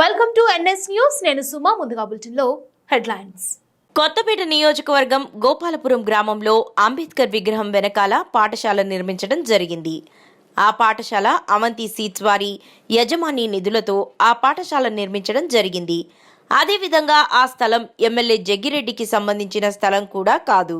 Welcome to NS news నేను సుమా ముందుగా బులెటిన్లో హెడ్లైన్స్. కొత్తపేట నియోజకవర్గం గోపాలపురం గ్రామంలో అంబేద్కర్ విగ్రహం వెనకాల పాఠశాల నిర్మించడం జరిగింది. ఆ పాఠశాల అవంతి సీట్స్ వారి యజమాని నిధులతో ఆ పాఠశాల నిర్మించడం జరిగింది. అదేవిధంగా ఆ స్థలం ఎమ్మెల్యే జగ్గిరెడ్డికి సంబంధించిన స్థలం కూడా కాదు.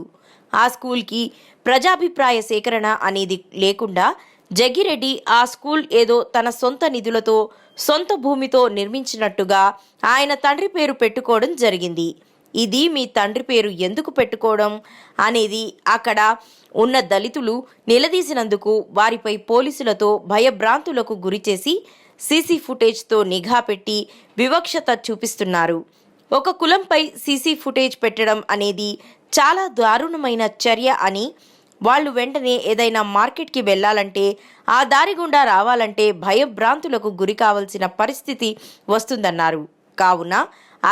ఆ స్కూల్కి ప్రజాభిప్రాయ సేకరణ అనేది లేకుండా జగ్గిరెడ్డి ఆ స్కూల్ ఏదో తన సొంత నిధులతో సొంత భూమితో నిర్మించినట్టుగా ఆయన తండ్రి పేరు పెట్టుకోవడం జరిగింది. ఇది మీ తండ్రి పేరు ఎందుకు పెట్టుకోవడం అనేది అక్కడ ఉన్న దళితులు నిలదీసినందుకు వారిపై పోలీసులతో భయభ్రాంతులకు గురిచేసి సీసీ ఫుటేజ్తో నిఘా పెట్టి వివక్షత చూపిస్తున్నారు. ఒక కులంపై సీసీ ఫుటేజ్ పెట్టడం అనేది చాలా దారుణమైన చర్య అని వాళ్ళు వెంటనే ఏదైనా మార్కెట్కి వెళ్ళాలంటే ఆ దారి గుండా రావాలంటే భయభ్రాంతులకు గురి కావాల్సిన పరిస్థితి వస్తుందన్నారు. కావున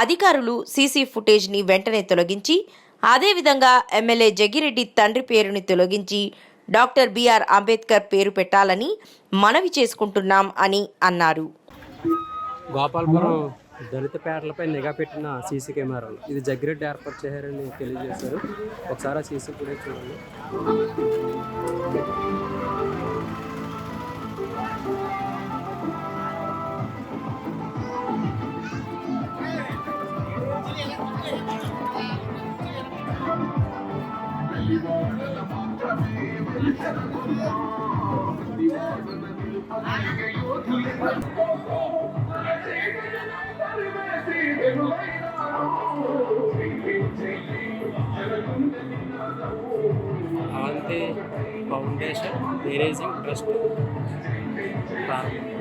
అధికారులు సీసీ ఫుటేజ్ని వెంటనే తొలగించి అదేవిధంగా ఎమ్మెల్యే జగిరెడ్డి తండ్రి పేరుని తొలగించి డాక్టర్ బిఆర్ అంబేద్కర్ పేరు పెట్టాలని మనవి చేసుకుంటున్నాం అని అన్నారు. గోపాల్పురం దళిత పేటలపై నిఘా పెట్టిన సీసీ కెమెరాలు. ఇది జగ్గిరెడ్డి ఏర్పాటు చేశారని తెలియజేశారు. ఒకసారి ఆ సీసీ ఫుటేజ్ చూడండి. అవంతి ఫౌండేషన్ మేరేజింగ్ ట్రస్ట్ ప్రారంభం